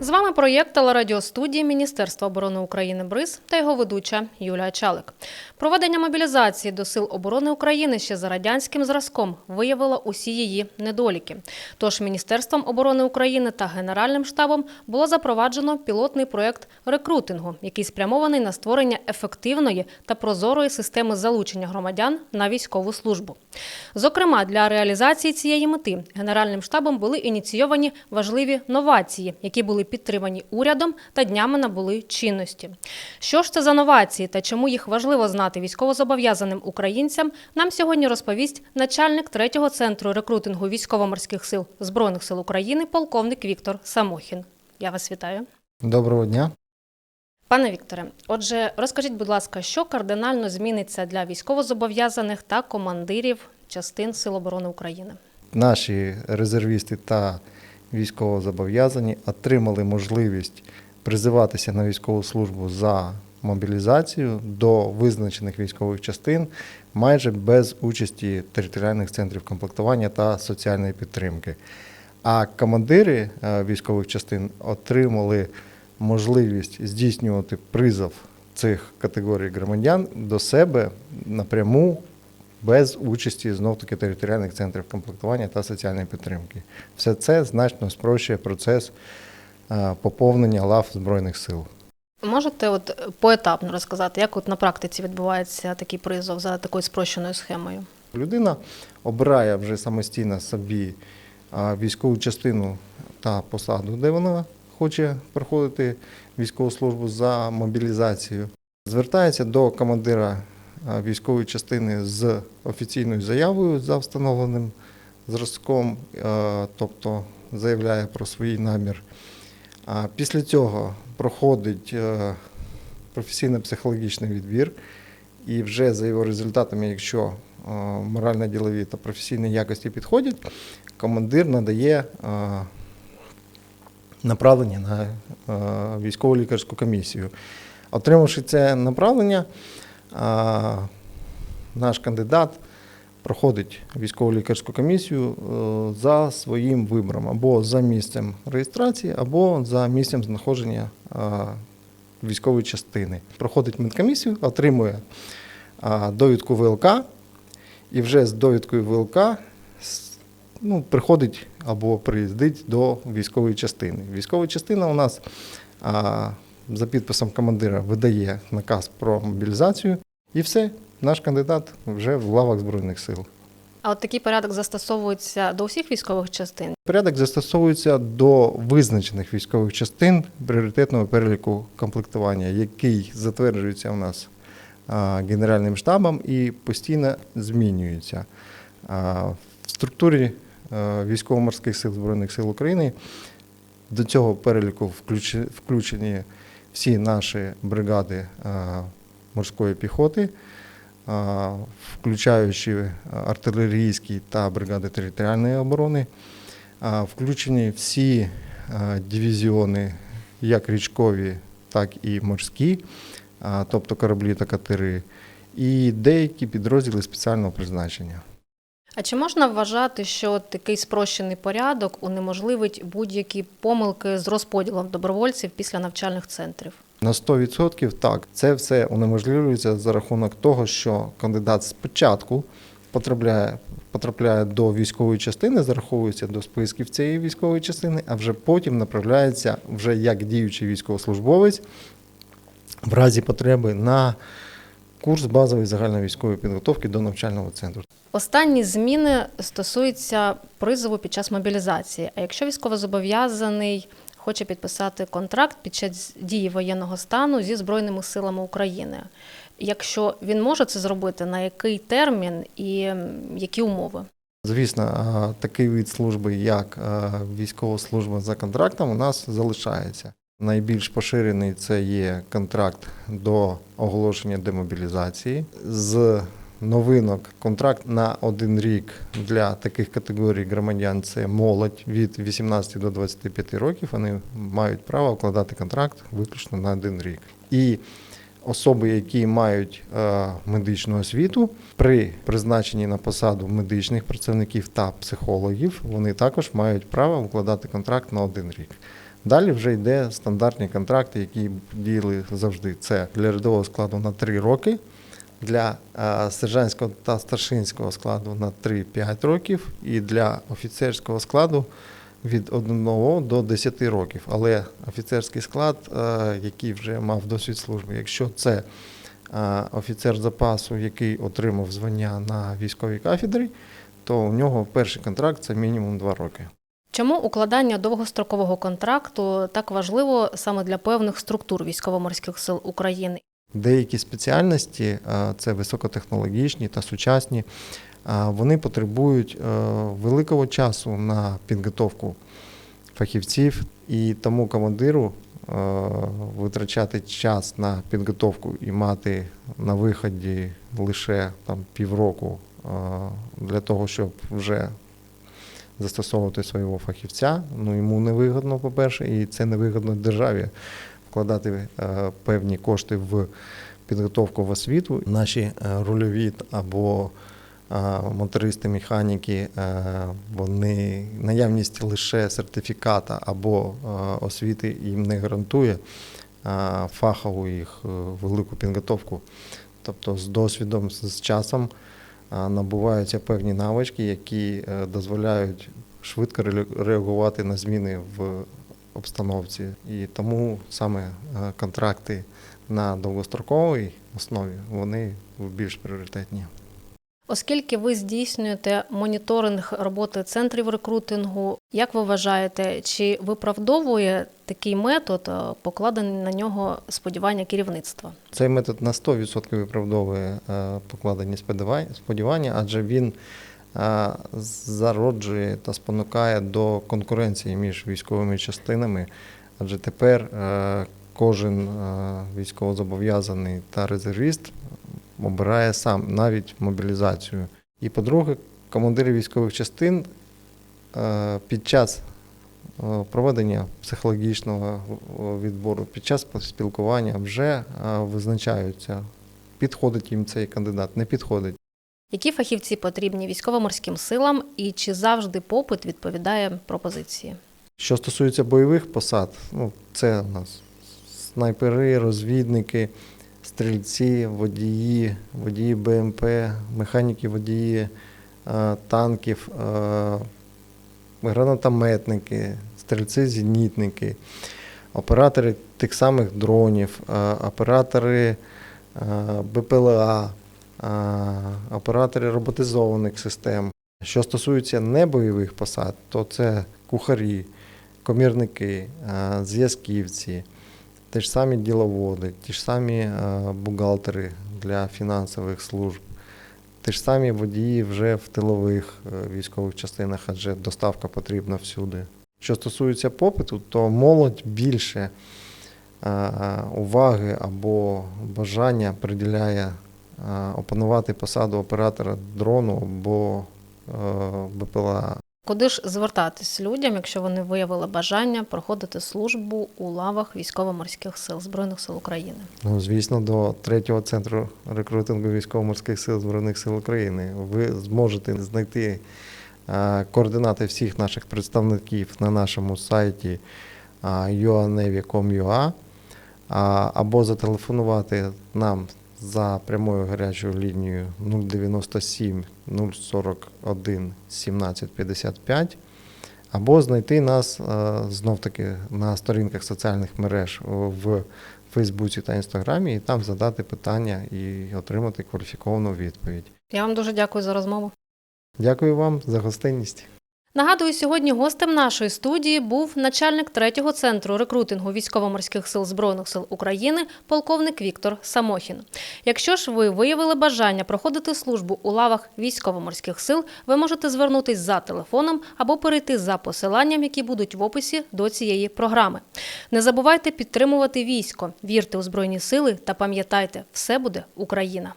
З вами проєкт телерадіостудії Міністерства оборони України БРИЗ та його ведуча Юлія Чалик. Проведення мобілізації до сил оборони України ще за радянським зразком виявило усі її недоліки. Тож Міністерством оборони України та Генеральним штабом було запроваджено пілотний проєкт рекрутингу, який спрямований на створення ефективної та прозорої системи залучення громадян на військову службу. Зокрема, для реалізації цієї мети Генеральним штабом були ініційовані важливі новації, які були підтримані урядом та днями набули чинності. Що ж це за новації та чому їх важливо знати військовозобов'язаним українцям, нам сьогодні розповість начальник третього центру рекрутингу військово-морських сил Збройних сил України, полковник Віктор Самохін. Я вас вітаю. Доброго дня. Пане Вікторе, отже, розкажіть, будь ласка, що кардинально зміниться для військовозобов'язаних та командирів частин Сил оборони України? Наші резервісти та військовозобов'язані отримали можливість призиватися на військову службу за мобілізацію до визначених військових частин майже без участі територіальних центрів комплектування та соціальної підтримки. А командири е, військових частин отримали можливість здійснювати призов цих категорій громадян до себе напряму без участі знов таки територіальних центрів комплектування та соціальної підтримки. Все це значно спрощує процес е, поповнення лав Збройних сил. Можете от поетапно розказати, як от на практиці відбувається такий призов за такою спрощеною схемою? Людина обирає вже самостійно собі військову частину та посаду, де вона хоче проходити військову службу за мобілізацію. Звертається до командира військової частини з офіційною заявою за встановленим зразком, тобто заявляє про свій намір. Після цього проходить е, професійно-психологічний відбір. І вже за його результатами, якщо е, морально-ділові та професійні якості підходять, командир надає е, направлення на е, військово лікарську комісію. Отримавши це направлення, наш кандидат проходить військово лікарську комісію е, за своїм вибором або за місцем реєстрації, або за місцем знаходження військової частини. Проходить медкомісію, отримує довідку ВЛК, і вже з довідкою ВЛК ну, приходить або приїздить до військової частини. Військова частина у нас а, за підписом командира видає наказ про мобілізацію, і все, наш кандидат вже в лавах Збройних сил. А от такий порядок застосовується до усіх військових частин. Порядок застосовується до визначених військових частин пріоритетного переліку комплектування, який затверджується у нас Генеральним штабом і постійно змінюється. В структурі військово-морських сил Збройних сил України до цього переліку включені всі наші бригади морської піхоти, включаючи артилерійські та бригади територіальної оборони. Включені всі дивізіони, як річкові, так і морські, тобто кораблі та катери, і деякі підрозділи спеціального призначення. А чи можна вважати, що такий спрощений порядок унеможливить будь-які помилки з розподілом добровольців після навчальних центрів? На 100% так, це все унеможливлюється за рахунок того, що кандидат спочатку потрапляє, потрапляє до військової частини, зараховується до списків цієї військової частини, а вже потім направляється вже як діючий військовослужбовець в разі потреби на курс базової загальновійськової підготовки до навчального центру. Останні зміни стосуються призову під час мобілізації. А якщо військовозобов'язаний хоче підписати контракт під час дії воєнного стану зі Збройними силами України, якщо він може це зробити, на який термін і які умови? Звісно, такий вид служби, як військова служба за контрактом, у нас залишається. Найбільш поширений це є контракт до оголошення демобілізації. З новинок контракт на один рік для таких категорій громадян це молодь від 18 до 25 років. Вони мають право укладати контракт виключно на один рік. І особи, які мають е, медичну освіту, при призначенні на посаду медичних працівників та психологів, вони також мають право укладати контракт на один рік. Далі вже йде стандартні контракти, які діяли завжди. Це для рядового складу на 3 роки, для е, сержантського та старшинського складу на 3-5 років, і для офіцерського складу від 1 до 10 років. Але офіцерський склад, е, який вже мав досвід служби, якщо це е, офіцер запасу, який отримав звання на військовій кафедрі, то у нього перший контракт це мінімум 2 роки. Чому укладання довгострокового контракту так важливо саме для певних структур військово-морських сил України? Деякі спеціальності, е, це високотехнологічні та сучасні, е, вони потребують е, великого часу на підготовку фахівців, і тому командиру витрачати час на підготовку і мати на виході лише там, півроку для того, щоб вже застосовувати свого фахівця. Ну йому невигодно, по-перше, і це невигодно державі вкладати е, певні кошти в підготовку в освіту. Наші е, рульові або е, мотористи, механіки, вони наявність лише сертифіката або освіти їм не гарантує фахову їх велику підготовку. Тобто з досвідом, з часом набуваються певні навички, які е, дозволяють швидко реагувати на зміни в обстановці. І тому саме е, контракти на довгостроковій основі вони більш пріоритетні. Оскільки ви здійснюєте моніторинг роботи центрів рекрутингу, як ви вважаєте, чи виправдовує такий метод е, покладені на нього сподівання керівництва? Цей метод на 100% виправдовує е, покладені сподівання, адже він е, зароджує та спонукає до конкуренції між військовими частинами. Адже тепер кожен е, військовозобов'язаний та резервіст обирає сам навіть мобілізацію. І по-друге, командири військових частин е, під час е, проведення психологічного відбору, під час спілкування вже визначаються, підходить їм цей кандидат, не підходить. Які фахівці потрібні військово-морським силам і чи завжди попит відповідає пропозиції? Що стосується бойових посад, ну, це у нас снайпери, розвідники, стрільці, водії, водії БМП, механіки водії е, танків, е, гранатометники, стрільці-зенітники, оператори тих самих дронів, е, оператори БПЛА, оператори роботизованих систем. Що стосується небойових посад, то це кухарі, комірники, зв'язківці, ті ж самі діловоди, ті ж самі е, бухгалтери для фінансових служб, ті ж самі водії вже в тилових е, військових частинах, адже доставка потрібна всюди. Що стосується попиту, то молодь більше е, уваги або бажання приділяє опанувати посаду оператора дрону або БПЛА. Куди ж звертатись людям, якщо вони виявили бажання проходити службу у лавах військово-морських сил Збройних сил України? Ну, звісно, до третього центру рекрутингу військово-морських сил Збройних сил України. Ви зможете знайти е, координати всіх наших представників на нашому сайті е, uanevi.com.ua або зателефонувати нам за прямою гарячою лінією 097 041 1755 або знайти нас знов таки на сторінках соціальних мереж в Фейсбуці та Інстаграмі, і там задати питання і отримати кваліфіковану відповідь. Я вам дуже дякую за розмову. Дякую вам за гостинність. Нагадую, сьогодні гостем нашої студії був начальник третього центру рекрутингу військово-морських сил Збройних сил України, полковник Віктор Самохін. Якщо ж ви виявили бажання проходити службу у лавах військово-морських сил, ви можете звернутись за телефоном або перейти за посиланням, які будуть в описі до цієї програми. Не забувайте підтримувати військо, вірте у збройні сили та пам'ятайте, все буде Україна.